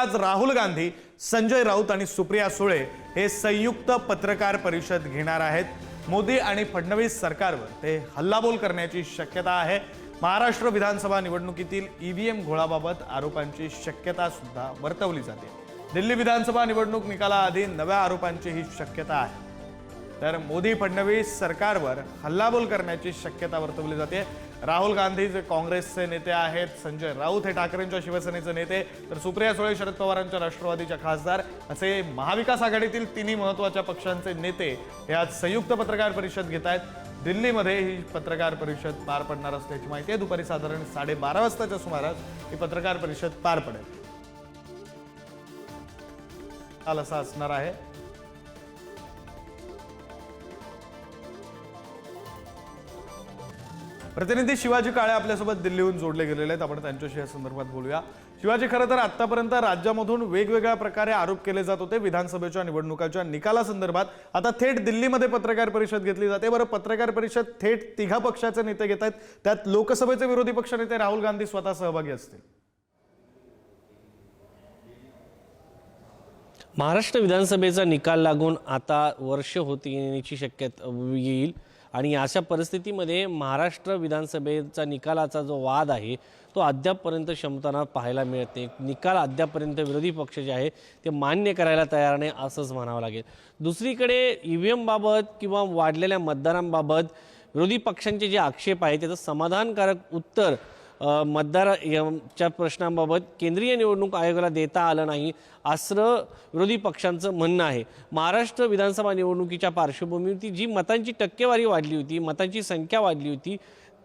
आज राहुल गांधी संजय राऊत आणि सुप्रिया सुळे हे संयुक्त पत्रकार परिषद घेणार आहेत. मोदी आणि फडणवीस सरकारवर ते हल्लाबोल करण्याची शक्यता आहे. महाराष्ट्र विधानसभा निवडणुकीतील ईव्हीएम घोळाबाबत आरोपांची शक्यता सुद्धा वर्तवली जाते. दिल्ली विधानसभा निवडणूक निकालाआधी नव्या आरोपांची ही शक्यता आहे. तर मोदी फडणवीस सरकारवर हल्लाबोल करण्याची शक्यता वर्तवली जाते. राहुल गांधी जे काँग्रेसचे नेते आहेत संजय राऊत हे ठाकरेंच्या शिवसेनेचे नेते तर सुप्रिया सुळे शरद पवारांच्या राष्ट्रवादीच्या खासदार असे महाविकास आघाडीतील तिन्ही महत्त्वाच्या पक्षांचे नेते हे आज संयुक्त पत्रकार परिषद घेत आहेत. दिल्लीमध्ये ही पत्रकार परिषद पार पडणार असल्याची माहिती आहे. दुपारी साधारण साडेबारा वाजताच्या सुमारास ही पत्रकार परिषद पार पडेल. काल असा असणार आहे. प्रतिनिधी शिवाजी काळे आपल्यासोबत दिल्लीहून जोडले गेलेले आहेत. आपण त्यांच्याशी या संदर्भात बोलूया. शिवाजी खरं तर आतापर्यंत राज्यामधून वेगवेगळ्या प्रकारे आरोप केले जात होते विधानसभेच्या निवडणुकाच्या निकालासंदर्भात आता थेट दिल्लीमध्ये पत्रकार परिषद घेतली जाते. बरं पत्रकार परिषद थेट तिघा पक्षाचे नेते घेत आहेत. त्यात लोकसभेचे विरोधी पक्षनेते राहुल गांधी स्वतः सहभागी असतील. महाराष्ट्र विधानसभेचा निकाल लागून आता वर्ष होतीची येण्याची शक्यता येईल. आणि अशा परिस्थितीमध्ये महाराष्ट्र विधानसभेचा निकालाचा जो वाद आहे तो अद्यापपर्यंत क्षमताना पाहायला मिळत नाही. निकाल अद्यापपर्यंत विरोधी पक्ष जे आहे ते मान्य करायला तयार नाही असंच म्हणावं लागेल. दुसरीकडे ई व्ही एमबाबत किंवा वाढलेल्या मतदारांबाबत विरोधी पक्षांचे जे आक्षेप आहे त्याचं समाधानकारक उत्तर मतदार यांच्या प्रश्नांबाबत केंद्रीय निवडणूक आयोगाला देता आलं नाही असं विरोधी पक्षांचं म्हणणं आहे. महाराष्ट्र विधानसभा निवडणुकीच्या पार्श्वभूमीवरती जी मतांची टक्केवारी वाढली होती मतांची संख्या वाढली होती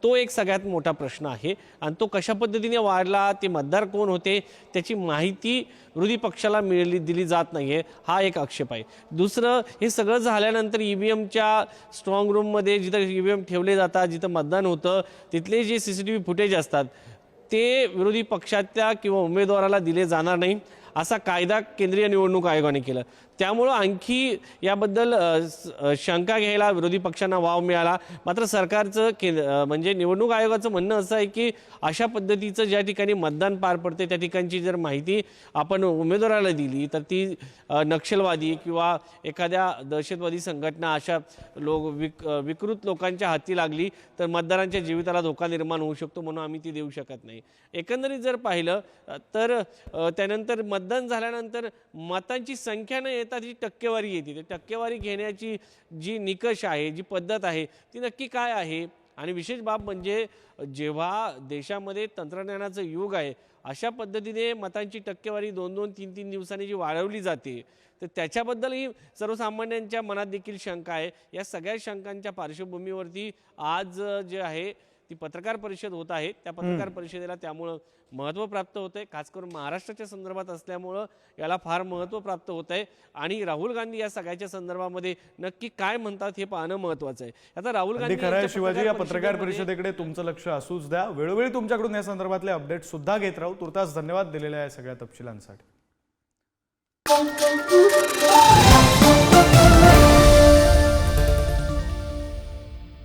तो एक सगळ्यात मोठा प्रश्न आहे. आणि तो कशा पद्धतीने वाढला ते मतदार कोण होते त्याची माहिती विरोधी पक्षाला मिळली दिली जात नाही आहे हा एक आक्षेप आहे. दुसरं हे सगळं झाल्यानंतर ई व्ही एमच्या स्ट्रॉंग रूममध्ये जिथं ई व्ही एम ठेवले जातात जिथं मतदान होतं तिथले जे C C T V footage असतात ते विरोधी पक्षातल्या किंवा उमेदवाराला दिले जाणार नाही. असा कायदा केंद्रीय निवडणूक आयोगाने केला. त्यामुळं आणखी याबद्दल शंका घ्यायला विरोधी पक्षांना वाव मिळाला. मात्र सरकारचं केंद्र म्हणजे निवडणूक आयोगाचं म्हणणं असं आहे की अशा पद्धतीचं ज्या ठिकाणी मतदान पार पडते त्या ठिकाणची जर माहिती आपण उमेदवाराला दिली तर ती नक्षलवादी किंवा एखाद्या दहशतवादी संघटना अशा लोक विक विकृत लोकांच्या हाती लागली तर मतदारांच्या जीविताला धोका निर्माण होऊ शकतो म्हणून आम्ही ती देऊ शकत नाही. एकंदरीत जर पाहिलं तर त्यानंतर मत मतदान झाल्यानंतर मतांची संख्या न येता जी टक्केवारी येते ती टक्केवारी घेण्याची जी निकष आहे जी पद्धत आहे ती नक्की काय आहे? आणि विशेष बाब म्हणजे जेव्हा देशामध्ये तंत्रज्ञानाचं युग आहे अशा पद्धतीने मतांची टक्केवारी दोन दोन तीन तीन दिवसांनी जी वाढवली जाते तर त्याच्याबद्दलही सर्वसामान्यांच्या मनात देखील शंका आहे. या सगळ्या शंकांच्या पार्श्वभूमीवरती आज जे आहे ती पत्रकार परिषद होत आहे. त्या पत्रकार परिषदेला त्यामुळं महत्त्व प्राप्त होत आहे खास करून महाराष्ट्राच्या संदर्भात असल्यामुळं याला फार महत्त्व प्राप्त होत आहे आणि राहुल गांधी या सगळ्याच्या संदर्भामध्ये नक्की काय म्हणतात हे पाहणं महत्त्वाचं आहे. आता राहुल गांधी शिवाजी या पत्रकार परिषदेकडे तुमचं लक्ष असूच द्या. वेळोवेळी तुमच्याकडून या संदर्भातले अपडेट सुद्धा घेत राहू. तुर्तास धन्यवाद दिलेल्या या सगळ्या तपशिलांसाठी.